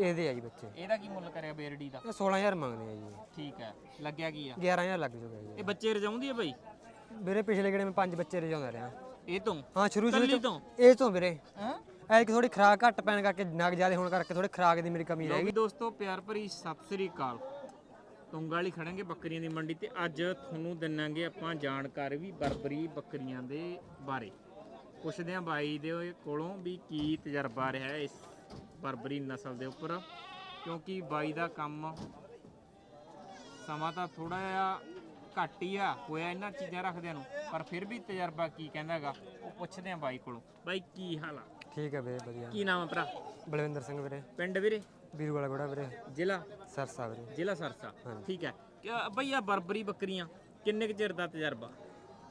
ਇਹਦੇ ਆ ਜੀ ਬੱਚੇ। ਇਹਦਾ ਕੀ ਮੁੱਲ ਕਰਿਆ ਬੇਰੜੀ ਦਾ? ਇਹ 16000 ਮੰਗਦੇ ਆ ਜੀ। ਠੀਕ ਹੈ। ਲੱਗਿਆ ਕੀ ਆ? 11000 ਲੱਗ ਜੂਗਾ ਜੀ। ਇਹ ਬੱਚੇ ਰਜਾਉਂਦੀ ਹੈ ਬਾਈ? ਵੀਰੇ ਪਿਛਲੇ ਗੇੜੇ ਮੈਂ ਪੰਜ ਬੱਚੇ ਰਜਾਉਂਦਾ ਰਿਹਾ। ਇਹ ਤੋਂ? ਹਾਂ ਸ਼ੁਰੂ ਸ਼ੁਰੂ ਤੋਂ? ਇਹ ਤੋਂ ਵੀਰੇ। ਹਾਂ? ਐ ਕਿ ਥੋੜੀ ਖਰਾਕ ਘੱਟ ਪੈਣ ਕਰਕੇ ਨਗ ਜ਼ਿਆਦਾ ਹੋਣ ਕਰਕੇ ਥੋੜੀ ਖਰਾਕ ਦੀ ਮੇਰੀ ਕਮੀ ਰਹਿ ਗਈ। ਵੀ ਦੋਸਤੋ ਪਿਆਰ ਭਰੀ ਸਤਿ ਸ੍ਰੀ ਅਕਾਲ। ਤੁੰਗਾ ਵਾਲੀ ਖੜਾਂਗੇ ਬੱਕਰੀਆਂ ਦੀ ਮੰਡੀ ਤੇ। ਅੱਜ ਤੁਹਾਨੂੰ ਦਿਨਾਂਗੇ ਆਪਾਂ ਜਾਣਕਾਰੀ ਵੀ ਬਰਬਰੀ ਬੱਕਰੀਆਂ ਦੇ ਬਾਰੇ। ਪੁੱਛਦੇ ਆਂ ਬਾਈ ਦੇ ਕੋਲੋਂ ਵੀ ਕੀ ਤਜਰਬਾ ਰਿਹਾ ਇਸ ਬਰਬਰੀ ਨਸਲ ਦੇ ਉੱਪਰ ਕਿਉਂਕਿ ਬਾਈ ਦਾ ਕੰਮ ਸਮਾਂ ਤਾਂ ਥੋੜਾ ਜਿਹਾ ਘੱਟ ਹੀ ਆ ਹੋਇਆ ਇਹਨਾਂ ਚੀਜ਼ਾਂ ਰੱਖਦਿਆਂ ਨੂੰ ਪਰ ਫਿਰ ਵੀ ਤਜਰਬਾ ਕੀ ਕਹਿੰਦਾ ਹੈਗਾ ਉਹ ਪੁੱਛਦੇ ਆਂ ਬਾਈ ਕੋਲੋਂ। ਬਾਈ ਕੀ ਹਾਲ ਆ? ਠੀਕ ਹੈ ਵੀਰੇ ਵਧੀਆ। ਕੀ ਨਾਮ ਆ ਭਰਾ? ਬਲਵਿੰਦਰ ਸਿੰਘ ਵੀਰੇ। ਪਿੰਡ ਵੀਰੇ? ਵੀਰੂ ਵਾਲਾ ਗੋੜਾ ਵੀਰੇ। ਜ਼ਿਲ੍ਹਾ? ਸਰਸਾ ਵੀਰੇ। ਜ਼ਿਲ੍ਹਾ ਸਰਸਾ। ਠੀਕ ਹੈ। ਬਈ ਆ ਬਰਬਰੀ ਬੱਕਰੀਆਂ ਕਿੰਨੇ ਕੁ ਚਿਰ ਦਾ ਤਜਰਬਾ?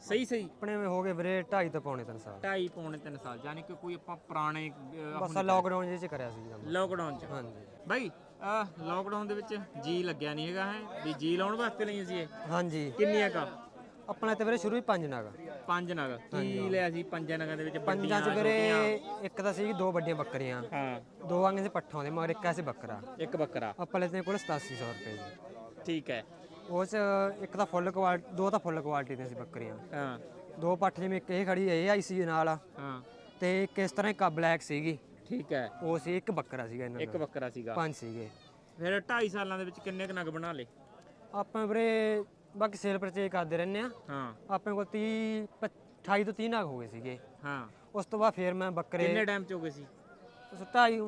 ਸਹੀ ਸਹੀ। ਆਪਣੇ ਵਿੱਚ ਹੋ ਗਏ ਵੀਰੇ 2.5 ਤੋਂ ਪੌਣੇ 3 ਸਾਲ। ਢਾਈ ਪੌਣੇ 3 ਸਾਲ ਯਾਨੀ ਕਿ ਕੋਈ ਆਪਾਂ ਪੁਰਾਣੇ ਬਸ ਲੋਕਡਾਊਨ ਜਿਹੇ ਚ ਕਰਿਆ ਸੀ ਕੰਮ। ਲੋਕਡਾਊਨ ਚ। ਹਾਂਜੀ। ਬਈ ਲੋਕਡਾਊਨ ਦੇ ਵਿੱਚ ਜੀ ਲੱਗਿਆ ਨਹੀਂ ਹੈਗਾ ਹੈ ਵੀ ਜੀ ਲਾਉਣ ਵਾਸਤੇ ਲਈ ਸੀ ਇਹ। ਹਾਂਜੀ। ਕਿੰਨੀਆਂ ਕਾ? ਆਪਣਾ ਤੇ ਵੀਰੇ ਸ਼ੁਰੂ ਹੀ ਪੰਜ ਨਗ। ਪੰਜ ਨਗ। ਕੀ ਲਿਆ ਸੀ ਪੰਜਾਂ ਨਗਾਂ ਦੇ ਵਿੱਚ? ਪੰਜਾਂ ਵੱਡੀਆਂ ਚ ਵੀਰੇ ਇੱਕ ਤਾਂ ਸੀ ਦੋ ਵੱਡੀਆਂ ਬੱਕਰੀਆਂ। ਹਾਂ। ਦੋ ਆਂਗੇ ਸੀ ਪੱਠਾਂ ਦੇ ਮਗਰ ਇੱਕ ਐਸੇ ਬੱਕਰਾ। ਇੱਕ ਬੱਕਰਾ। ਆਪਾਂ ਲੈਤੇ ਕੋਲ 8700 ਰੁਪਏ ਜੀ। ਠੀਕ ਹੈ। ਉਹ ਚ ਇੱਕ ਤਾਂ ਫੁੱਲ ਕੁਆਲਿਟੀ ਦੋ ਤਾਂ ਫੁੱਲ ਕੁਆਲਿਟੀ ਦੀਆਂ ਸੀ ਬੱਕਰੀਆਂ। ਹਾਂ। ਦੋ ਪੱਠ ਜਿਵੇਂ ਇੱਕ ਇਹ ਖੜੀ ਇਹ ਆਈ ਸੀ ਨਾਲ। ਹਾਂ। ਤੇ ਇੱਕ ਇਸ ਤਰ੍ਹਾਂ ਇੱਕ ਬਲੈਕ ਸੀਗੀ। ਠੀਕ ਹੈ। ਉਹ ਸੀ ਇੱਕ ਬੱਕਰਾ ਸੀਗਾ ਇਹਨਾਂ ਇੱਕ ਦਾ। ਬੱਕਰਾ ਸੀਗਾ। ਪੰਜ ਸੀਗੇ। ਫਿਰ 2.5 ਸਾਲਾਂ ਦੇ ਵਿੱਚ ਕਿੰਨੇ ਕ ਨਗ ਬਣਾ ਲੇ ਆਪਾਂ ਵੀਰੇ ਬਾਕੀ ਸੇਲ ਪਰਚੇਜ ਕਰਦੇ ਰਹਿੰਦੇ ਆ ਹਾਂ। ਆਪਣੇ ਕੋਲ 30 ਪ- 28 ਤੋਂ 30 ਨਗ ਹੋ ਗਏ ਸੀਗੇ। ਹਾਂ। ਉਸ ਤੋਂ ਬਾਅਦ ਫੇਰ ਮੈਂ ਬੱਕਰੇ ਕਿੰਨੇ ਟਾਈਮ ਚ ਹੋ ਗਏ ਸੀ? ਢਾਈ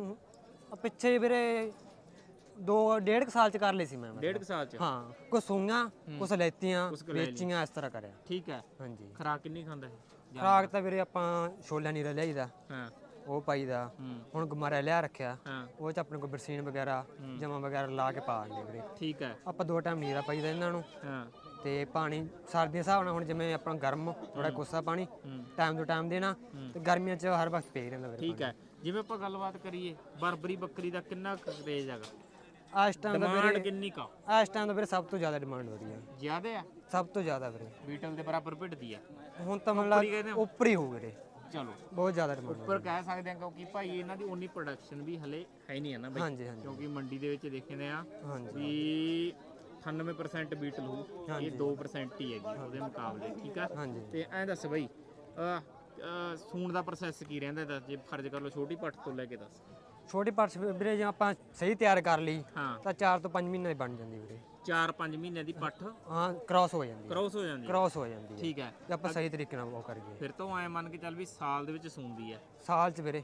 ਪਿੱਛੇ ਵੀਰੇ ਦੋ ਡੇਢ ਕੁ ਸਾਲ ਚ ਕਰ ਲਈ ਸੀ ਮੈਂ ਡੇਢ ਕੁ ਸਾਲ ਚ? ਹਾਂ ਕੁਛ ਸੂਈਆਂ ਕੁਛ ਲੈਤੀਆਂ ਕੁਛ ਕੁ ਲੈ ਲਈ। ਵੇਚੀਆਂ ਇਸ ਤਰ੍ਹਾਂ ਕਰਿਆ। ਠੀਕ ਹੈ। ਹਾਂਜੀ। ਖਰਾਕ ਕਿੰਨੀ ਖਾਂਦਾ ਹੈ ਖਰਾਕ ਤਾਂ ਵੀਰੇ ਆਪਾਂ ਛੋਲਿਆਂ ਨੀਰਾ ਲਿਆਈਦਾ ਹਾਂ। ਉਹ ਪਾਈਦਾ ਹੁਣ ਗੁਮਾਰਾ ਲਿਆ ਰੱਖਿਆ ਉਹ ਚ ਆਪਣੇ ਕੋਲ ਬਰਸੀਨ ਵਗੈਰਾ ਜਮਾ ਵਗੈਰਾ ਲਾ ਕੇ ਪਾ ਦਿੰਦੇ ਵੀਰੇ। ਠੀਕ ਹੈ। ਆਪਾਂ ਦੋ ਟਾਈਮ ਨੀਰਾ ਪਾਈਦਾ ਇਹਨਾਂ ਨੂੰ। ਹਾਂ। ਤੇ ਪਾਣੀ ਸਰਦੀਆਂ ਦੇ ਹਿਸਾਬ ਨਾਲ ਹੁਣ ਜਿਵੇਂ ਆਪਣਾ ਗਰਮ ਥੋੜਾ ਕੋਸਾ ਪਾਣੀ ਟਾਈਮ ਤੋਂ ਟਾਈਮ ਦੇਣਾ ਤੇ ਗਰਮੀਆਂ 'ਚ ਹਰ ਵਕਤ ਪਈ ਰਹਿੰਦਾ ਵੀਰੇ ਠੀਕ ਹੈ। ਜਿਵੇਂ ਆਪਾਂ ਗੱਲਬਾਤ ਕਰੀਏ ਬਰਬਰੀ ਬੱਕਰੀ ਦਾ ਕਿੰਨਾ ਕਰੇਜ ਹੈਗਾ? ਇਸ ਟਾਈਮ ਦਾ ਡਿਮਾਂਡ ਕਿੰਨੀ ਕਾ ਆ? ਇਸ ਟਾਈਮ ਦਾ ਵੀਰੇ ਸਭ ਤੋਂ ਜ਼ਿਆਦਾ ਡਿਮਾਂਡ ਹੈ ਜ਼ਿਆਦਾ ਆ? ਸਭ ਤੋਂ ਜ਼ਿਆਦਾ ਵੀਰੇ। ਬੀਟਲ ਦੇ ਬਰਾਬਰ ਭਿੜਦੀ ਆ। ਹੁਣ ਤਾਂ ਕਹਿੰਦੇ ਮਤਲਬ ਉੱਪਰ ਹੀ ਹੋ ਵੀਰੇ। ਚਲੋ। ਬਹੁਤ ਜ਼ਿਆਦਾ ਡਿਮਾਂਡ ਉੱਪਰ ਕਹਿ ਸਕਦੇ ਹਾਂ ਕਿਉਂਕਿ ਭਾਈ ਇਹਨਾਂ ਦੀ ਉਨੀ ਪ੍ਰੋਡਕਸ਼ਨ ਵੀ ਹਲੇ ਹੈ ਨਹੀਂ ਹੈ ਨਾ ਬਈ। ਹਾਂਜੀ ਹਾਂਜੀ। ਕਿਉਂਕਿ ਮੰਡੀ ਦੇ ਵਿੱਚ ਦੇਖਦੇ ਆ ਹਾਂਜੀ। ਵੀ 98% ਬੀਟਲ ਹੋ ਇਹ 2% ਹੀ ਹੈਗੀ ਉਹਦੇ ਮੁਕਾਬਲੇ ਠੀਕ ਆ? ਹਾਂਜੀ। ਤੇ ਐਂ ਦੱਸ ਬਈ ਅਹ, ਅਹ, ਸੂਣ ਦਾ ਪ੍ਰੋਸੈਸ ਕੀ ਰਹਿੰਦਾ ਇਹਦਾ? ਜੇ ਫਰਜ਼ ਕਰ ਲਓ ਛੋਟੀ ਪੱਟ ਤੋਂ ਲੈ ਕੇ ਦੱਸ। ਛੋਟੀ ਪਰਸ ਵੀਰੇ ਜੇ ਆਪਾਂ ਸਹੀ ਤਿਆਰ ਕਰ ਲਈ ਹਾਂ। ਤਾਂ 4 ਤੋਂ 5 ਮਹੀਨੇ ਦੀ ਬਣ ਜਾਂਦੀ ਵੀਰੇ। 4-5 ਮਹੀਨਿਆਂ ਦੀ ਪੱਠ ਹਾਂ ਕ੍ਰਾਸ ਹੋ ਜਾਂਦੀ ਹੈ। ਕ੍ਰੋਸ ਹੋ ਜਾਂਦੀ ਹੈ। ਕ੍ਰਾਸ ਹੋ ਜਾਂਦੀ ਹੈ। ਠੀਕ ਹੈ। ਜੇ ਆਪਾਂ ਸਹੀ ਤਰੀਕੇ ਨਾਲ ਉਹ ਕਰੀਏ। ਫਿਰ ਤਾਂ ਐ ਮੰਨ ਕੇ ਚੱਲ ਵੀ ਸਾਲ ਦੇ ਵਿੱਚ ਸੂੰਦੀ ਹੈ। ਸਾਲ 'ਚ ਵੀਰੇ।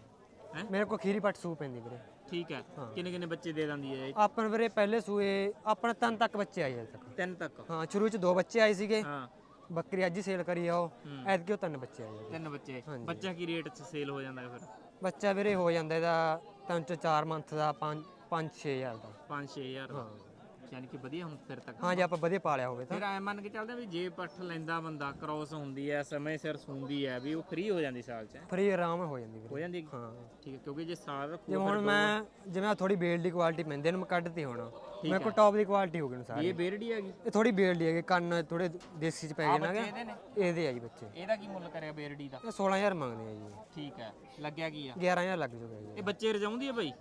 ਹੈਂ? ਮੇਰੇ ਕੋਲ ਖੀਰੀ ਪੱਟ ਸੂ ਪੈਂਦੀ ਵੀਰੇ। ਠੀਕ ਹੈ। ਕਿੰਨੇ ਕਿੰਨੇ ਬੱਚੇ ਦੇ ਦਿੰਦੀ ਹੈ ਇਹ? ਆਪਾਂ ਨੂੰ ਵੀਰੇ ਪਹਿਲੇ ਸੂਏ ਆਪਣਾ ਤਿੰਨ ਤੱਕ ਬੱਚੇ ਆਏ ਅਜੇ ਤੱਕ। ਤਿੰਨ ਤੱਕ। ਹਾਂ ਸ਼ੁਰੂ 'ਚ ਦੋ ਬੱਚੇ ਆਏ ਸੀਗੇ। ਹਾਂ। ਬੱਕਰੀ ਅੱਜ ਹੀ ਸੇਲ ਕਰੀ ਆ ਉਹ। ਐਤਕੀ ਉਹ ਤਿੰਨ ਬੱਚੇ ਆਏ ਆ। ਤਿੰਨ ਬੱਚੇ। ਬੱਚਾ ਕੀ ਰੇਟ 'ਚ ਸੇਲ ਹੋ ਜਾਂਦਾ ਫਿਰ? ਬੱਚਾ ਵੀਰੇ ਹੋ ਜਾਂਦਾ ਇਹਦਾ ਤਿੰਨ ਤੋਂ 4 ਮੰਥ ਦਾ 5 5 6000 ਦਾ। 5-6000 ਹਾਂ। ਯਾਨੀ ਕਿ ਵਧੀਆ ਹੁਣ ਫਿਰ ਤੱਕ ਹਾਂ ਜੇ ਆਪਾਂ ਵਧੀਆ ਪਾਲਿਆ ਹੋਵੇ ਤਾਂ। ਫਿਰ ਐ ਮੰਨ ਕੇ ਚੱਲਦੇ ਆ ਵੀ ਜੇ ਪੱਠ ਲੈਂਦਾ ਬੰਦਾ ਕ੍ਰੋਸ ਹੁੰਦੀ ਹੈ ਸਮੇਂ ਸਿਰ ਸੂੰਦੀ ਹੈ ਵੀ ਉਹ ਫ੍ਰੀ ਹੋ ਜਾਂਦੀ ਸਾਲ 'ਚ। ਫਰੀ ਆਰਾਮ ਨਾਲ ਹੋ ਜਾਂਦੀ ਵੀਰੇ। ਹੋ ਜਾਂਦੀ ਹਾਂ? ਠੀਕ ਹੈ ਕਿਉਂਕਿ ਜੇ ਸਾਲ ਰੱਖੋ ਜਿਵੇਂ ਹੁਣ ਮੈਂ ਜਿਵੇਂ ਥੋੜੀ ਬੇਲ ਦੀ ਕੁਆਲਿਟੀ ਪੈਂਦੇ ਨੇ ਮੈਂ ਕੱਢਤੀ ਹੁਣ। ਮੇਰੇ ਕੋਲ ਟੌਪ ਦੀ ਕੁਆਲਿਟੀ ਹੋ ਗਈ ਹੁਣ ਸਾਰੀ। ਇਹ ਬੇਰੜੀ ਹੈਗੀ? ਇਹ ਥੋੜੀ ਬੇਲ ਦੀ ਹੈਗੀ ਕੰਨ ਥੋੜੇ ਦੇਸੀ ਚ ਪੈ ਗਏ ਨਾ ਗੇ। ਇਹਦੇ ਨੇ? ਇਹਦੇ ਆ ਜੀ ਬੱਚੇ। ਇਹਦਾ ਕੀ ਮੁੱਲ ਕਰਿਆ ਬੇਰੜੀ ਦਾ? ਇਹ 16000 ਮੰਗਦੇ ਆ ਜੀ। ਠੀਕ ਹੈ ਲੱਗਿਆ ਕੀ ਆ? 11000 ਲੱਗ ਜੂਗਾ ਜੀ। ਇਹ ਬੱਚੇ ਰਜਾਉਂਦੀ ਹੈ ਬਈ?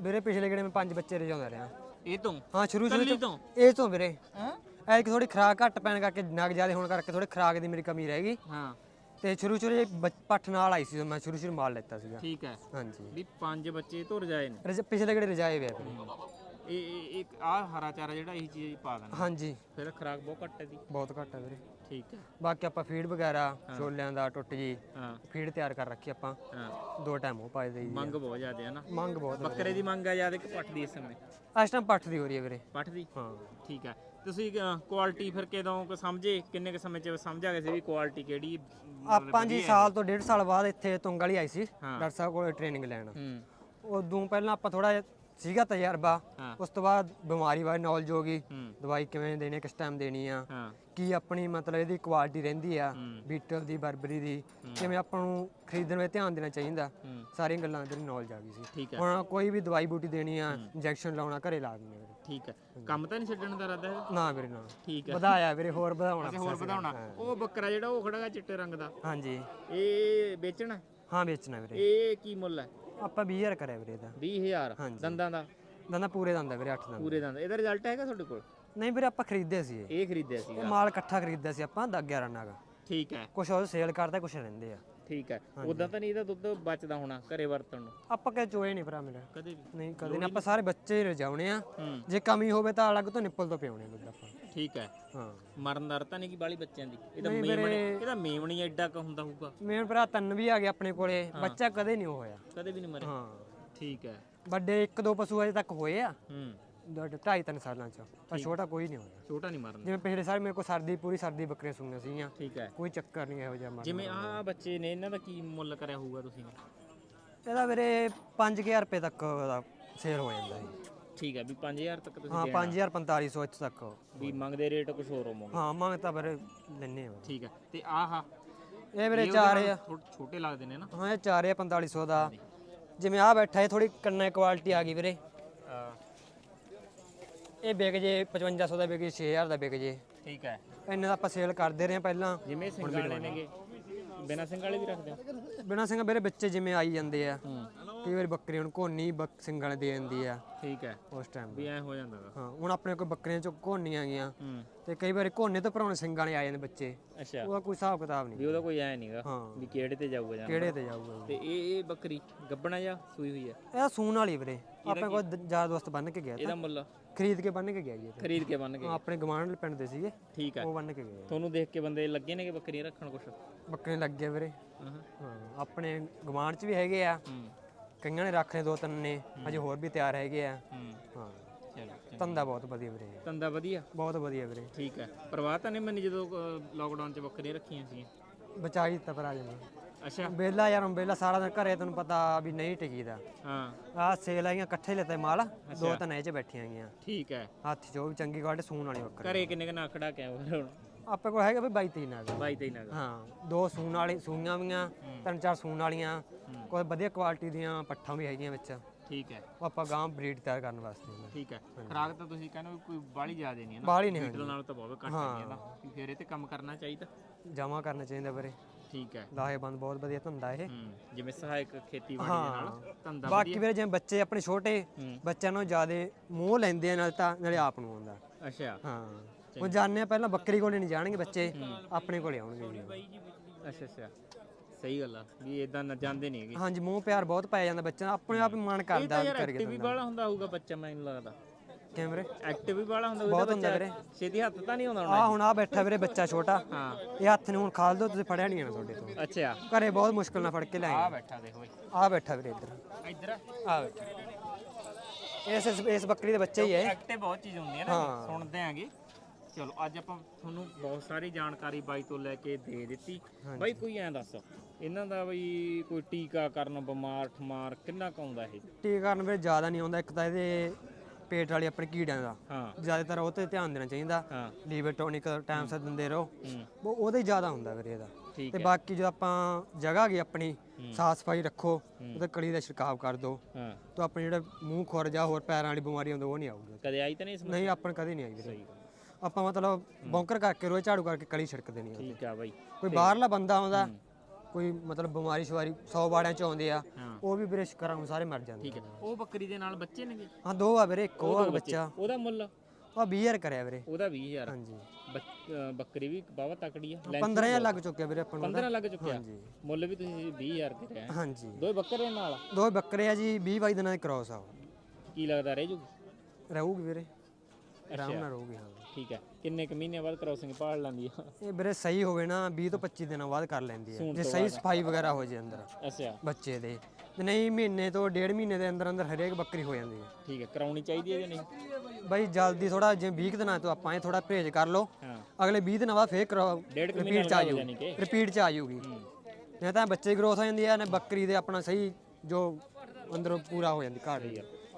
ਵੀਰੇ ਪਿਛਲੇ ਗੇੜੇ ਮੈਂ ਪੰਜ ਬੱਚੇ ਰਜਾਉਂਦਾ ਰਿਹਾ। ਇਹ ਤੋਂ? ਹਾਂ ਸ਼ੁਰੂ ਸ਼ੁਰੂ ਕੱਲੀ ਤੋਂ? ਇਹ ਤੋਂ ਵੀਰੇ। ਹਾਂ? ਐ ਕਿ ਥੋੜੀ ਖਰਾਕ ਘੱਟ ਪੈਣ ਕਰਕੇ ਨਗ ਜ਼ਿਆਦਾ ਹੋਣ ਕਰਕੇ ਥੋੜੀ ਖਰਾਕ ਦੀ ਮੇਰੀ ਕਮੀ ਰਹਿ ਗਈ। ਹਾਂ। ਤੇ ਸ਼ੁਰੂ ਸ਼ੁਰੂ ਇਹ ਪੱਠ ਨਾਲ ਆਈ ਸੀ ਮੈਂ ਸ਼ੁਰੂ ਸ਼ੁਰੂ ਮਾਲ ਲੈਤਾ ਸੀਗਾ। ਠੀਕ ਹੈ। ਹਾਂਜੀ। ਵੀ ਪੰਜ ਬੱਚੇ ਧੁਰ ਜਾਏ ਨੇ। ਰਜ- ਪਿਛਲੇ ਗੇੜੇ ਰਜਾਏ ਵੇ ਵੀਰੇ ਇਹ ਇਹ- ਇੱਕ ਆ ਹਰਾ ਚਾਰਾ ਜਿਹੜਾ ਇਹ ਚੀਜ਼ ਪਾ ਦੇਣਾ। ਹਾਂਜੀ। ਫਿਰ ਖਰਾਕ ਬਹੁਤ ਘੱਟ ਹੈ ਦੀ ਬਹੁਤ ਘੱਟ ਹੈ ਵੀਰੇ। ਠੀਕ ਹੈ। ਬਾਕੀ ਆਪਾਂ ਫੀਡ ਵਗੈਰਾ ਛੋਲਿਆਂ ਦਾ ਟੁੱਟ ਜੀ ਹਾਂ। ਫੀਡ ਤਿਆਰ ਕਰ ਰੱਖੀ ਆਪਾਂ। ਹਾਂ। ਦੋ ਟਾਈਮ ਉਹ ਪਾਏ ਦੇਈ ਮੰਗ ਬਹੁਤ ਜ਼ਿਆਦਾ ਹੈ ਨਾ। ਮੰਗ ਬਹੁਤ। ਬੱਕਰੇ ਦੀ ਮੰਗ ਆ ਜ਼ਿਆਦਾ ਕਿ ਪੱਠ ਦੀ ਇਸ ਸਮੇਂ? ਇਸ ਟਾਈਮ ਪੱਠ ਦੀ ਹੋ ਰਹੀ ਹੈ ਵੀਰੇ। ਪੱਠ ਦੀ? ਹਾਂ। ਠੀਕ ਹੈ। ਤੁਸੀਂ ਕੁਆਲਿਟੀ ਫਿਰ ਕਿਦੋਂ ਕੁ ਸਮਝੇ? ਕਿੰਨੇ ਕੁ ਸਮੇਂ ਚ ਸਮਝ ਆ ਗਏ ਸੀ ਵੀ ਕੁਆਲਿਟੀ ਕਿਹੜੀ? ਆਪਾਂ ਜੀ ਸਾਲ ਤੋਂ ਡੇਢ ਸਾਲ ਬਾਅਦ ਇੱਥੇ ਤੁੰਗ ਵਾਲੀ ਆਈ ਸੀ। ਡਾਕਟਰ ਸਾਹਿਬ ਕੋਲ ਟ੍ਰੇਨਿੰਗ ਲੈਣ। ਹੂੰ। ਉਦੋਂ ਪਹਿਲਾਂ ਆਪਾਂ ਥੋੜਾ ਸੀਗਾ ਤਜਰਬਾ। ਉਸ ਤੋਂ ਬਾਅਦ ਬਿਮਾਰੀ ਬਾਰੇ ਨੌਲੇਜ ਹੋ ਗਈ। ਦਵਾਈ ਕਿਵੇਂ ਦੇਣੀ ਕਿਸ ਟਾਈਮ ਦੇਣੀ ਆ। ਕੀ ਆਪਣੀ ਮਤਲਬ ਇਹਦੀ ਕੁਆਲਿਟੀ ਰਹਿੰਦੀ ਆ। ਬੀਟਲ ਦੀ ਬਰਬਰੀ ਦੀ ਕਿਵੇਂ ਆਪਾਂ ਨੂੰ ਖਰੀਦਣ ਵਿੱਚ ਧਿਆਨ ਦੇਣਾ ਚਾਹੀਦਾ। ਸਾਰੀਆਂ ਗੱਲਾਂ ਦੀ ਨੌਲੇਜ ਆ ਗਈ ਸੀ। ਹੁਣ ਕੋਈ ਵੀ ਦਵਾਈ ਬੂਟੀ ਦੇਣੀ ਆ ਇੰਜੈਕਸ਼ਨ ਲਾਉਣਾ ਘਰੇ ਲਾ ਦਿੰਦੇ ਵੀਰੇ। ਠੀਕ ਹੈ ਕੰਮ ਤਾਂ ਨਹੀਂ ਛੱਡਣ ਦਾ ਇਰਾਦਾ ਹੈ ਨਾ ਵੀਰੇ ਨਾ। ਠੀਕ ਹੈ ਵਧਾਇਆ ਵੀਰੇ ਹੋਰ ਵਧਾਉਣਾ ਹੋਰ ਵਧਾਉਣਾ। ਉਹ ਬੱਕਰਾ ਜਿਹੜਾ ਉਹ ਖੜਾ ਗਾ ਚਿੱਟੇ ਰੰਗ ਦਾ। ਹਾਂਜੀ। ਇਹ ਵੇਚਣਾ? ਹਾਂ ਵੇਚਣਾ ਵੀਰੇ। ਇਹ ਕੀ ਮੁੱਲ ਹੈ ਆਪਾਂ 20000 ਕਰਿਆ ਵੀਰੇ ਇਹਦਾ। 20000 ਹਾਂਜੀ। ਦੰਦਾਂ ਦਾ? ਦੰਦਾ ਪੂਰੇ ਦੰਦਾ ਵੀਰੇ 8 ਦੰਦ। ਪੂਰੇ ਦੰਦ। ਇਹਦਾ ਰਿਜ਼ਲਟ ਹੈਗਾ ਤੁਹਾਡੇ ਕੋਲ? ਨਹੀਂ ਵੀਰੇ ਆਪਾਂ ਖਰੀਦੇ ਸੀ ਇਹ ਇਹ ਖਰੀਦਿਆ ਇਹ ਸੀਗਾ ਮਾਲ ਇਕੱਠਾ ਖਰੀਦਿਆ ਸੀ ਆਪਾਂ 10 11 ਨਾਗ। ਠੀਕ ਹੈ। ਕੁਛ ਉਹ ਸੇਲ ਕਰਦਾ ਕੁਛ ਰਹਿੰਦੇ ਆ। ਠੀਕ ਹੈ। ਉਦਾਂ ਤਾਂ ਨਹੀਂ ਇਹਦਾ ਦੁੱਧ ਬਚਦਾ ਹੋਣਾ ਘਰੇ ਵਰਤਣ ਨੂੰ। ਆਪਾਂ ਕਦੇ ਚੋਏ ਨਹੀਂ ਭਰਾ ਮੇਰਾ। ਕਦੇ ਵੀ। ਨਹੀਂ ਕਦੇ ਨਹੀਂ। ਆਪਾਂ ਸਾਰੇ ਬੱਚੇ ਹੀ ਰਜਾਉਣੇ ਆ। ਹੂੰ। ਜੇ ਕਮੀ ਹੋਵੇ ਤਾਂ ਅਲੱਗ ਤੋਂ ਨਿੱਪਲ ਤੋਂ ਪਿਆਉਣੇ ਦੁੱਧ ਆਪਾਂ। ਠੀਕ ਹੈ। ਹਾਂ। ਮਰਨ ਦਰ ਤਾਂ ਨਹੀਂ ਕਿ ਬਾਲੀ ਬੱਚਿਆਂ ਦੀ। ਨਹੀਂ ਮੇਮਣੀ ਵੀਰੇ। ਇਹਦਾ ਮੇਮਣੀ ਐਡਾ ਕ ਹੁੰਦਾ ਹੋਊਗਾ। ਮੇਨ ਭਰਾ ਤਨ ਵੀ ਆ ਗਏ ਆਪਣੇ ਕੋਲੇ। ਬੱਚਾ ਕਦੇ ਨਹੀਂ ਹੋਇਆ। ਕਦੇ ਵੀ ਨਹੀਂ ਮਰੇ ਹਾਂ। ਠੀਕ ਹੈ। ਵੱਡੇ ਇੱਕ ਦੋ ਪਸ਼ੂ ਅਜੇ ਤੱਕ ਹੋਏ ਆ। ਹੂੰ। ਦ- ਢਾਈ ਤਿੰਨ ਸਾਲਾਂ ਚ। ਪਰ ਛੋਟਾ ਕੋਈ ਨਹੀਂ ਹੋਇਆ ਛੋਟਾ ਨਹੀਂ ਮਰਨ। ਜਿਵੇਂ ਪਿਛਲੇ ਸਾਲ ਮੇਰੇ ਕੋਲ ਸਰਦੀ ਪੂਰੀ ਸਰਦੀ ਬੱਕਰੀਆਂ ਸੁਣੀਆਂ ਸੀਗੀਆਂ। ਠੀਕ ਹੈ। ਕੋਈ ਚੱਕਰ ਨਹੀਂ ਇਹੋ ਜਿਹਾ ਮਰਨ। ਜਿਵੇਂ ਆਹ ਬੱਚੇ ਨੇ ਇਹਨਾਂ ਦਾ ਕੀ ਮੁੱਲ ਕਰਿਆ ਹੋਊਗਾ ਤੁਸੀਂ? ਇਹਦਾ ਵੀਰੇ 5000 ਰੁਪਏ ਤੱਕ ਉਹਦਾ ਸੇਲ ਹੋ ਜਾਂਦਾ ਜੀ। ਠੀਕ ਹੈ ਵੀ 5000 ਤੱਕ ਤੁਸੀਂ ਹਾਂ ਦੇਣਾ। 5000 4500 ਇੱਥੇ ਤੱਕ। ਵੀ ਮੰਗਦੇ ਰੇਟ ਕੁਝ ਹੋਰ ਹੋਵੋਗੇ ਹਾਂ ਮੰਗ ਤਾਂ ਵੀਰੇ ਆ। ਠੀਕ ਹੈ ਤੇ ਆਹ ਇਹ ਵੀਰੇ ਚਾਰ ਆ। ਥੋੜੇ ਛੋਟੇ ਲੱਗਦੇ ਨੇ ਨਾ। ਹਾਂ ਇਹ ਚਾਰ ਆ 4500 ਦਾ। ਜਿਵੇਂ ਆ ਬੈਠਾ ਇਹ ਥੋੜੀ ਕੰਨੇ ਕੁਆਲਿਟੀ ਆ ਗਈ ਵੀਰੇ। ਇਹ ਵਿਕ ਜੇ 5500 ਦਾ ਵਿਕ ਜੇ 6000 ਦਾ ਵਿਕ ਜੇ। ਠੀਕ ਹੈ। ਇੰਨੇ ਦਾ ਆਪਾਂ ਸੇਲ ਕਰਦੇ ਰਹੇ ਹਾਂ ਪਹਿਲਾਂ। ਜਿਵੇਂ ਸਿੰਘ ਵਾਲੇ ਨੇਗੇ। ਬਿਨਾ ਸਿੰਘ ਵਾਲੇ ਵੀ ਰੱਖਦੇ ਹੋ? ਬਿਨਾ ਸਿੰਘ ਵੀਰੇ ਬੱਚੇ ਜਿਵੇਂ ਆਈ ਜਾਂਦੇ ਆ। ਕਈ ਵਾਰੀ ਬੱਕਰੀ ਹੁਣ ਕੋਨੀ ਬੱਕ ਸਿੰਘਾਂ ਦੇ ਦਿੰਦੀ ਆ। ਠੀਕ ਹੈ। ਉਸ ਟਾਈਮ ਵੀ ਐ ਹੋ ਜਾਂਦਾ ਗਾ। ਹਾਂ ਹੁਣ ਆਪਣੇ ਕੋਲ ਬੱਕਰੀਆਂ ਚੋਂ ਕੋਨੀਆਂ ਗਈਆਂ ਹੂੰ। ਤੇ ਕਈ ਵਾਰੀ ਕੋਨੇ ਤੋਂ ਭਰਾਉਣੇ ਸਿੰਘਾਂ ਵਾਲੇ ਆ ਜਾਂਦੇ ਬੱਚੇ। ਅੱਛਾ। ਉਹਦਾ ਕੋਈ ਹਿਸਾਬ ਕਿਤਾਬ ਨਹੀਂ। ਵੀ ਉਹਦਾ ਕੋਈ ਐ ਨਹੀਂਗਾ ਹਾਂ। ਵੀ ਕਿਹੜੇ ਤੇ ਜਾਊਗਾ ਜਾਂ ਕਿਹੜੇ ਤੇ ਜਾਊਗਾ ਤੇ ਇਹ ਇਹ ਬੱਕਰੀ ਗੱਬਣਾ ਜਾਂ ਸੂਈ ਹੋਈ ਹੈ ਇਹ ਸੂਣ ਵਾਲੀ ਵੀਰੇ। ਆਪਣੇ ਕੋਲ ਦ- ਯਾਰ ਦੋਸਤ ਬੰਨ ਕੇ ਗਿਆ ਇਹਦਾ ਮੁੱਲ? ਖਰੀਦ ਕੇ ਬੰਨ ਕੇ ਗਿਆ ਜੀ ਇਹ ਖਰੀਦ ਕੇ ਬੰਨ ਕੇ ਤਾਂ। ਆਪਣੇ ਗਵਾਂਢ ਪਿੰਡ ਦੇ ਸੀਗੇ। ਠੀਕ ਹੈ ਉਹ ਬੰਨ ਕੇ ਗਏ ਤੁਹਾਨੂੰ ਦੇਖ ਕੇ ਬੰਦੇ ਲੱਗੇ ਨੇ ਕਿ ਬੱਕਰੀਆਂ ਰੱਖਣ ਕੁਛ? ਬੱਕਰੇ ਲੱਗੇ ਵੀਰੇ। ਹਾਂ। ਹਾਂ ਆਪਣੇ ਗਵਾਂਢ ਚ ਵੀ ਹੈਗੇ ਆ। ਹੂੰ। ਕਈਆਂ ਨੇ ਰੱਖ ਲਏ ਦੋ ਤਿੰਨ ਨੇ ਅਜੇ ਹੋਰ ਵੀ ਤਿਆਰ ਹੈਗੇ ਆ। ਹੂੰ। ਹਾਂ। ਚਲੋ ਧੰਦਾ ਬਹੁਤ ਵਧੀਆ ਵੀਰੇ। ਤੰਦਾ ਵਧੀਆ? ਬਹੁਤ ਵਧੀਆ ਵੀਰੇ। ਠੀਕ ਹੈ। ਪਰਵਾਹ ਤਾਂ ਨਹੀਂ ਮੈਨੂੰ ਜਦੋਂ ਲੋਕਡਾਊਨ 'ਚ ਬੱਕਰੀਆਂ ਰੱਖੀਆਂ ਸੀ ਬਚਾਈ ਦਿੱਤਾ ਭਰਾ ਜੀ ਨੇ। ਅੱਛਾ। ਬੇਲਾ ਯਾਰ ਬੇਲਾ ਸਾਰਾ ਦਿਨ ਘਰੇ ਤੈਨੂੰ ਪਤਾ ਵੀ ਨਹੀਂ ਟਿਕੀਦਾ। ਹਾਂ। ਆ ਸੇਲ ਆਈਆਂ ਇਕੱਠੇ ਲੈਤੇ ਮਾਲ ਦੋ ਤਿੰਨ ਇਹ ਚ ਬੈਠੀਆਂ ਗਈਆਂ। ਠੀਕ ਹੈ। ਹੱਥ 'ਚ ਉਹ ਵੀ ਚੰਗੀ ਕੁਆਲਿਟੀ ਸੂਣ ਵਾਲੀ ਬੱਕਰੀ ਘਰੇ ਕਿੰਨੇ ਕਨਾ ਖੜਾ ਕੇ ਆਇਆ ਹੁਣ? ਆਪਣੇ ਕੋਲ ਹੈਗਾ ਵੀ 22 ਤੀਨ ਨਾਲ ਬਾਈ ਤੇ ਹੀ ਨਗ। ਹਾਂ ਦੋ ਸੂਣ ਵਾਲੀ ਸੂਈਆਂ ਵੀਆਂ ਤਿੰਨ ਚਾਰ ਸੂਣ ਵਾਲੀਆਂ ਕੋਈ ਵਧੀਆ ਕੁਆਲਿਟੀ ਦੀਆਂ ਪੱਠਾਂ ਵੀ ਹੈਗੀਆਂ ਵਿੱਚ। ਠੀਕ ਹੈ। ਉਹ ਆਪਾਂ ਗਾਂ ਬਰੀਡ ਤਿਆਰ ਕਰਨ ਵਾਸਤੇ ਨੇ। ਠੀਕ ਹੈ। ਖਰਾਕ ਤਾਂ ਤੁਸੀਂ ਕਹਿੰਦੇ ਹੋ ਕੋਈ ਬਾਲੀ ਜ਼ਿਆਦਾ ਨਹੀਂ ਹੈ ਨਾ। ਬਾਹਲੀ ਨਹੀਂ ਨਾਲੋਂ ਤਾਂ ਬਹੁਤ ਘੱਟ ਹੈ ਇਹਦਾ ਵੀ ਫਿਰ ਇਹ ਤੇ ਕੰਮ ਕਰਨਾ ਚਾਹੀਦਾ। ਜਮਾ ਕਰਨਾ ਚਾਹੀਦਾ ਵੀਰੇ। ਠੀਕ ਹੈ। ਲਾਹੇਬੰਦ ਬਹੁਤ ਵਧੀਆ ਧੰਦਾ ਇਹ। ਹੂੰ ਜਿਵੇਂ ਸਹਾਇਕ ਖੇਤੀਬਾੜੀ ਦੇ ਨਾਲ ਧੰਦਾ ਬਾਕੀ ਵੀਰੇ ਜਿਵੇਂ ਬੱਚੇ ਆਪਣੇ ਛੋਟੇ ਹੂੰ। ਬੱਚਿਆਂ ਨੂੰ ਜਿਆਦੇ ਮੋਹ ਲੈਂਦੇ ਆ ਨਾਲ ਤਾਂ ਨਾਲੇ ਆਪ ਨੂੰ ਆਉਂਦਾ। ਅੱਛਾ। ਹਾਂ। ਉਹ ਜਾਣਦੇ ਆ ਪਹਿਲਾਂ ਬੱਕਰੀ ਕੋਲੇ ਨਹੀਂ ਜਾਣਗੇ ਬੱਚੇ ਆਪਣੇ ਕੋਲੇ ਆਉਣਗੇ ਜੀ। ਅੱਛਾ ਅੱਛਾ। ਸਹੀ ਗੱਲ ਆ ਵੀ ਇਦਾਂ ਨਾ ਜਾਂਦੇ ਨਹੀਂ ਹੈਗੇ। ਹਾਂਜੀ ਮੋਹ ਪਿਆਰ ਬਹੁਤ ਪੈ ਜਾਂਦਾ ਬੱਚਿਆਂ ਦਾ ਆਪਣੇ ਆਪ ਹੀ ਮਨ ਕਰਦਾ ਕਰਕੇ ਐਕਟਿਵ ਵੀ ਬਾਲਾ ਹੁੰਦਾ ਹੋਊਗਾ ਬੱਚਾ ਮੈਨੂੰ ਲੱਗਦਾ। ਕੈਮਰੇ ਐਕਟਿਵ ਵੀ ਬਾਲਾ ਹੁੰਦਾ ਬਹੁਤ ਹੁੰਦਾ ਵੀਰੇ। ਛੇਤੀ ਹੱਥ ਤਾਂ ਨਹੀਂ ਹੋਣਾ। ਆ ਹੁਣ ਆ ਬੈਠਾ ਵੀਰੇ ਬੱਚਾ ਛੋਟਾ। ਹਾਂ। ਇਹ ਹੱਥ ਨੂੰ ਹੁਣ ਖਾਲ ਦੋ ਤੁਸੀਂ ਫੜਿਆ ਨਹੀਂ ਜਾਣਾ ਤੁਹਾਡੇ ਤੋਂ। ਅੱਛਾ। ਘਰੇ ਬਹੁਤ ਮੁਸ਼ਕਲ ਨਾਲ ਫੜ ਕੇ ਲੈ ਆ ਬੈਠਾ ਦੇਖੋ ਆ ਬੈਠਾ ਵੀਰੇ ਇੱਧਰ। ਇੱਧਰ ਆ। ਬੈਠਾ। ਇਸ ਇਸ- ਇਸ ਬੱਕਰੀ ਦੇ ਬੱਚੇ ਹੀ ਹੈ ਐਕਟਿਵ ਬਹੁਤ ਚੀਜ਼ ਹੁੰਦੀ ਹੈ ਨਾ ਸੁਣਦੇ ਆਂਗੇ। ਚਲੋ ਅੱਜ ਆਪਾਂ ਤੁਹਾਨੂੰ ਬਹੁਤ ਸਾਰੀ ਜਾਣਕਾਰੀ ਬਾਈ ਤੋਂ ਲੈ ਕੇ ਦੇ ਦਿੱਤੀ। ਬਾਈ ਕੋਈ ਐਂ ਦੱਸ ਇਹਨਾਂ ਦਾ ਬਈ ਕੋਈ ਟੀਕਾ ਕਰਨ ਬਿਮਾਰ ਠਮਾਰ ਕਿੰਨਾ ਕੁ ਆਉਂਦਾ ਇਹ? ਟੀਕਾ ਕਰਨ ਵੀਰੇ ਜ਼ਿਆਦਾ ਨਹੀਂ ਆਉਂਦਾ ਇੱਕ ਤਾਂ ਇਹਦੇ ਪੇਟ ਵਾਲੀ ਆਪਣੇ ਕੀੜਿਆਂ ਦਾ। ਹਾਂ। ਜ਼ਿਆਦਾਤਰ ਉਹ ਤੇ ਧਿਆਨ ਦੇਣਾ ਚਾਹੀਦਾ। ਹਾਂ। ਲੀਵਰ ਟੋਨਿਕ ਟਾਈਮ ਸਿਰ ਦਿੰਦੇ ਰਹੋ। ਉਹ ਉਹਦਾ ਹੀ ਜ਼ਿਆਦਾ ਹੁੰਦਾ ਵੀਰੇ ਇਹਦਾ। ਤੇ ਬਾਕੀ ਜੋ ਆਪਾਂ ਜਗ੍ਹਾ ਗਈ ਆਪਣੀ। ਸਾਫ਼ ਸਫ਼ਾਈ ਰੱਖੋ ਉਹਦੇ ਕਲੀ ਦਾ ਛਿੜਕਾਵ ਕਰ ਦਿਓ। ਹਾਂ। ਤਾਂ ਆਪਣੇ ਜਿਹੜੇ ਮੂੰਹ ਖੁਰ ਜਾ ਹੋਰ ਪੈਰਾਂ ਵਾਲੀ ਬਿਮਾਰੀ ਹੁੰਦੀ ਉਹ ਨਹੀਂ ਆਊਗੀ। ਕਦੇ ਆਈ ਤਾਂ ਨਹੀਂ ਇਸ ਮਾ- ਨਹੀਂ ਆਪਾਂ ਨੂੰ ਕਦੇ ਨਹੀਂ ਆਈ ਵੀਰੇ। ਆਪਾਂ ਮਤਲਬ ਬੌਂਕਰ ਕਰਕੇ ਰੋਜ਼ ਝਾੜੂ ਕਰਕੇ ਕਲੀ ਛਿੜਕ ਦੇਣੀ ਆ ਠੀਕ ਆ ਬਾਈ। ਕੋਈ ਬਾਹਰਲਾ ਬੰਦਾ ਆਉਂਦਾ ਕੋਈ ਮਤਲਬ ਬਿਮਾਰੀ ਸ਼ਵਾਰੀ 100 ਬਾੜਿਆਂ ਚ ਆਉਂਦੇ ਆ ਉਹ ਵੀ ਵੀਰੇ ਸ਼ਿਕਾਰਾਂ ਸਾਰੇ ਮਰ ਜਾਂਦੇ ਠੀਕ ਹੈ ਉਹ ਬੱਕਰੀ ਦੇ ਨਾਲ ਬੱਚੇ ਨੇਗੇ? ਹਾਂ ਦੋ ਆ ਵੀਰੇ ਇੱਕ ਉਹ ਆ ਬੱਚਾ। ਉਹਦਾ ਮੁੱਲ? ਉਹ 20000 ਕਰਿਆ ਵੀਰੇ। ਉਹਦਾ 20000 ਹਾਂਜੀ। ਬੱਚ- ਬੱਕਰੀ ਵੀ ਬਾਵਾ ਤਕੜੀ ਆ। ਲੈ 15000 ਲੱਗ ਚੁੱਕਿਆ ਵੀਰੇ ਆਪਾਂ ਨੂੰ 15 ਲੱਗ ਚੁੱਕਿਆ? ਹਾਂਜੀ। ਮੁੱਲ ਵੀ ਤੁਸੀਂ 20000 ਤੇ ਰਿਹਾ ਹਾਂਜੀ। ਦੋ ਬੱਕਰੇ ਨਾਲ? ਦੋ ਬੱਕਰੇ ਆ ਜੀ 20 22 ਦਿਨਾਂ ਦੇ ਕ੍ਰੋਸ ਆ ਉਹ। ਕੀ ਲੱਗਦਾ ਰਹਿ ਜੂ ਰਹੂਗੀ ਵੀਰੇ। ਆਰਾਮ ਨਾਲ ਰਹੂਗੀ ਹਾਂ। ਠੀਕ ਹੈ। ਕਿੰਨੇ ਕੁ ਮਹੀਨੇ ਬਾਅਦ ਕ੍ਰੋਸਿੰਗ ਪਾੜ ਲੈਂਦੀ ਆ? ਇਹ ਵੀਰੇ ਸਹੀ ਹੋਵੇ ਨਾ 20 ਤੋਂ 25 ਦਿਨਾਂ ਬਾਅਦ ਕਰ ਲੈਂਦੀ ਹੈ ਸੂਣ ਜੇ ਤੋਂ ਸਹੀ ਸਫ਼ਾਈ ਵਗੈਰਾ ਹੋ ਜੇ ਅੰਦਰ ਅੱਛਾ। ਬੱਚੇ ਦੇ। ਤੇ ਨਹੀਂ ਮਹੀਨੇ ਤੋਂ ਡੇਢ ਮਹੀਨੇ ਦੇ ਅੰਦਰ ਅੰਦਰ ਹਰੇਕ ਬੱਕਰੀ ਹੋ ਜਾਂਦੀ ਹੈ ਠੀਕ ਹੈ। ਕਰਾਉਣੀ ਚਾਹੀਦੀ ਹੈ ਜਾਂ ਨਹੀਂ? ਬਾਈ ਜਲਦੀ ਥੋੜਾ ਜਿਵੇਂ 20 ਕੁ ਦਿਨਾਂ ਤੋਂ ਆਪਾਂ ਇਹ ਥੋੜਾ ਪਰਹੇਜ ਕਰ ਲਓ। ਹਾਂ। ਅਗਲੇ 20 ਦਿਨਾਂ ਬਾਅਦ ਫੇਰ ਕਰਾਓ। ਡੇਢ ਕੁ ਮਹੀਨੇ ਰਿਪੀਟ ਚ ਆ ਜਾਊ ਕਿ? ਰਿਪੀਟ ਚ ਆ ਜਾਊਗੀ ਨਹੀਂ ਤਾਂ ਬੱਚੇ ਗਰੋਥ ਹੋ ਜਾਂਦੀ ਹੈ ਨਾ ਬੱਕਰੀ ਦੇ ਆਪਣਾ ਸਹੀ ਜੋ ਅੰਦਰੋਂ ਪੂਰਾ ਹੋ ਜਾਂਦੀ ਘਰ ਦੀ।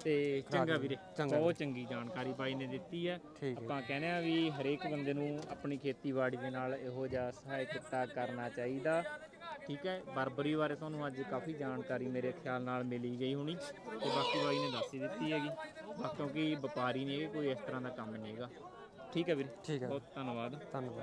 ਤੇ ਚੰਗਾ ਵੀਰੇ। ਬਹੁਤ ਚੰਗੀ ਜਾਣਕਾਰੀ ਬਾਈ ਨੇ ਦਿੱਤੀ ਹੈ। ਆਪਾਂ ਕਹਿੰਦੇ ਆ ਵੀ ਹਰੇਕ ਬੰਦੇ ਨੂੰ ਆਪਣੀ ਖੇਤੀਬਾੜੀ ਦੇ ਨਾਲ ਇਹੋ ਜਿਹਾ ਸਹਾਇਤਾ ਕਰਨਾ ਚਾਹੀਦਾ। ਠੀਕ ਹੈ। ਬਰਬਰੀ ਬਾਰੇ ਤੁਹਾਨੂੰ ਅੱਜ ਕਾਫੀ ਜਾਣਕਾਰੀ ਮੇਰੇ ਖਿਆਲ ਨਾਲ ਮਿਲੀ ਗਈ ਹੋਣੀ ਤੇ ਬਾਕੀ ਬਾਈ ਨੇ ਦੱਸ ਹੀ ਦਿੱਤੀ ਹੈਗੀ। ਕਿਉਂਕਿ ਵਪਾਰੀ ਨਹੀਂ ਕੋਈ ਇਸ ਤਰ੍ਹਾਂ ਦਾ ਕੰਮ ਨਹੀਂ ਹੈਗਾ। ਠੀਕ ਹੈ ਵੀਰੇ। ਬਹੁਤ ਧੰਨਵਾਦ। ਧੰਨਵਾਦ।